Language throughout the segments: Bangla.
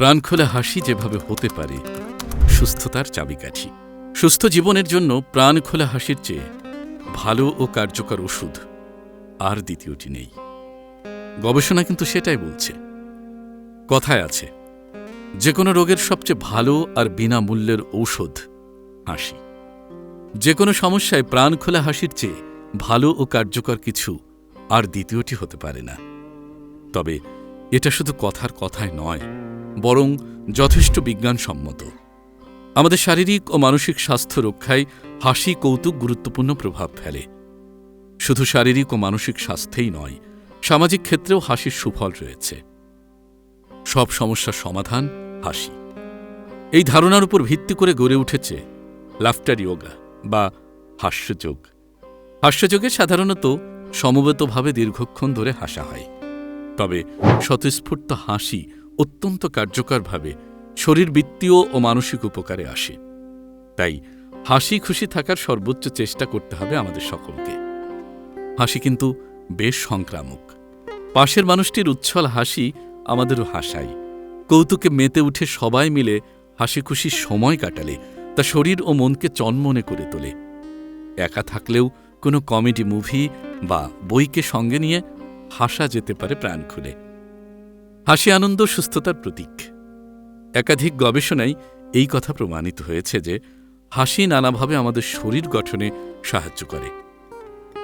প্রাণখোলা হাসি যেভাবে হতে পারে, সুস্থতার চাবিকাঠি। সুস্থ জীবনের জন্য প্রাণখোলা হাসির চেয়ে ভালো ও কার্যকর ওষুধ আর দ্বিতীয়টি নেই। গবেষণা কিন্তু সেটাই বলছে। কথায় আছে যে কোনো রোগের সবচেয়ে ভালো আর বিনামূল্যের ঔষধ হাসি। যে কোনো সমস্যায় প্রাণ খোলা হাসির চেয়ে ভালো ও কার্যকর কিছু আর দ্বিতীয়টি হতে পারে না। তবে এটা শুধু কথার কথায় নয় বরং যথেষ্ট বিজ্ঞানসম্মত। আমাদের শারীরিক ও মানসিক স্বাস্থ্য রক্ষায় হাসি কৌতুক গুরুত্বপূর্ণ প্রভাব ফেলে। শুধু শারীরিক ও মানসিক স্বাস্থ্যেই নয়, সামাজিক ক্ষেত্রেও হাসির সুফল রয়েছে। সব সমস্যার সমাধান হাসি। এই ধারণার উপর ভিত্তি করে গড়ে উঠেছে লাফটার ইয়োগা বা হাস্যযোগ। হাস্যযোগে সাধারণত সমবেতভাবে দীর্ঘক্ষণ ধরে হাসা হয়। তবে স্বতঃস্ফূর্ত হাসি অত্যন্ত কার্যকরভাবে শরীরবৃত্তীয় ও মানসিক উপকারে আসে। তাই হাসি খুশি থাকার সর্বোচ্চ চেষ্টা করতে হবে আমাদের সকলকে। হাসি কিন্তু বেশ সংক্রামক। পাশের মানুষটির উচ্ছল হাসি আমাদেরও হাসায়। কৌতুকে মেতে উঠে সবাই মিলে হাসি খুশি সময় কাটালে, তা শরীর ও মনকে চনমনে করে তোলে। একা থাকলেও কোনো কমেডি মুভি বা বইকে সঙ্গে নিয়ে হাসা যেতে পারে প্রাণ খুলে। হাসি, আনন্দ, সুস্থতার প্রতীক। একাধিক গবেষণায় এই কথা প্রমাণিত হয়েছে যে হাসি নানাভাবে আমাদের শরীর গঠনে সাহায্য করে।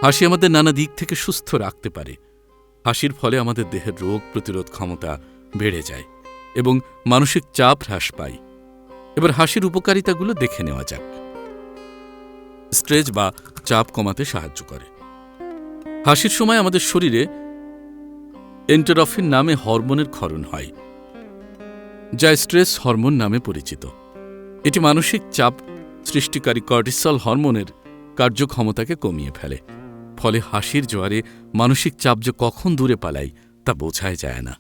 হাসি আমাদের নানা দিক থেকে সুস্থ রাখতে পারে। হাসির ফলে আমাদের দেহের রোগ প্রতিরোধ ক্ষমতা বেড়ে যায় এবং মানসিক চাপ হ্রাস পায়। এবার হাসির উপকারিতাগুলো দেখে নেওয়া যাক। স্ট্রেচ বা চাপ কমাতে সাহায্য করে। হাসির সময় আমাদের শরীরে এন্টারফিন নামে হরমোনের ক্ষরণ হয়, যা স্ট্রেস হরমোন নামে পরিচিত। এটি মানসিক চাপ সৃষ্টিকারী কর্টিসল হরমোনের কার্যক্ষমতাকে কমিয়ে ফেলে, ফলে হাসির জোয়ারে মানসিক চাপ যে কখন দূরে পালায় তা বোঝাই যায় না।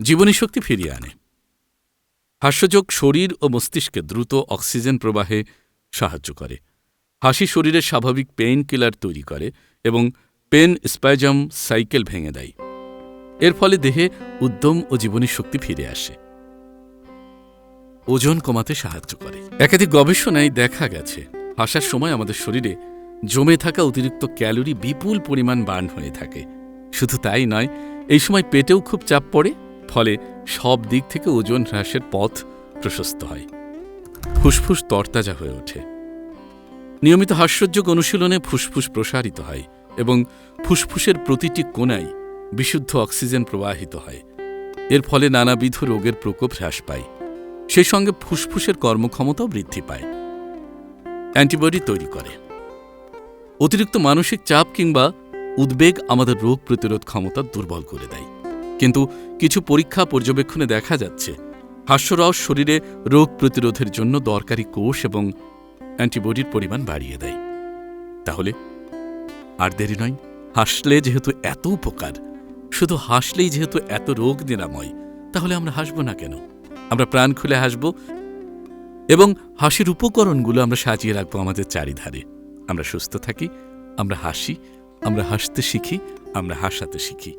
জীবনী শক্তি ফিরিয়ে আনে। হাস্যযোগ শরীর ও মস্তিষ্কে দ্রুত অক্সিজেন প্রবাহে সাহায্য করে। হাসি শরীরের স্বাভাবিক পেইন কিলার তৈরি করে এবং পেন স্পাইজাম সাইকেল ভেঙে দেয়। এর ফলে দেহে উদ্যম ও জীবনী শক্তি ফিরে আসে। ওজন কমাতে সাহায্য করে। একাধিক গবেষণায় দেখা গেছে, হাসার সময় আমাদের শরীরে জমে থাকা অতিরিক্ত ক্যালোরি বিপুল পরিমাণ বার্ন হয়ে থাকে। শুধু তাই নয়, এই সময় পেটেও খুব চাপ পড়ে, ফলে সব দিক থেকে ওজন হ্রাসের পথ প্রশস্ত হয়। ফুসফুস তরতাজা হয়ে ওঠে। নিয়মিত হাস্যযোগ অনুশীলনে ফুসফুস প্রসারিত হয় এবং ফুসফুসের প্রতিটি কোনায় বিশুদ্ধ অক্সিজেন প্রবাহিত হয়। এর ফলে নানাবিধ রোগের প্রকোপ হ্রাস পায়। সেই সঙ্গে ফুসফুসের কর্মক্ষমতাও বৃদ্ধি পায়। অ্যান্টিবডি তৈরি করে। অতিরিক্ত মানসিক চাপ কিংবা উদ্বেগ আমাদের রোগ প্রতিরোধ ক্ষমতা দুর্বল করে দেয়। কিন্তু কিছু পরীক্ষা পর্যবেক্ষণে দেখা যাচ্ছে, হাস্যরস শরীরে রোগ প্রতিরোধের জন্য দরকারি কোষ এবং অ্যান্টিবডির পরিমাণ বাড়িয়ে দেয়। তাহলে আর দেরি নয়, হাসলে যেহেতু এত উপকার। শুধু হাসলেই যেহেতু এত রোগ নিরাময়, তাহলে আমরা হাসব না কেন? আমরা প্রাণ খুলে হাসব এবং হাসির উপকরণগুলো আমরা সাজিয়ে রাখব আমাদের চারিধারে। আমরা সুস্থ থাকি, আমরা হাসি, আমরা হাসতে শিখি, আমরা হাসাতে শিখি।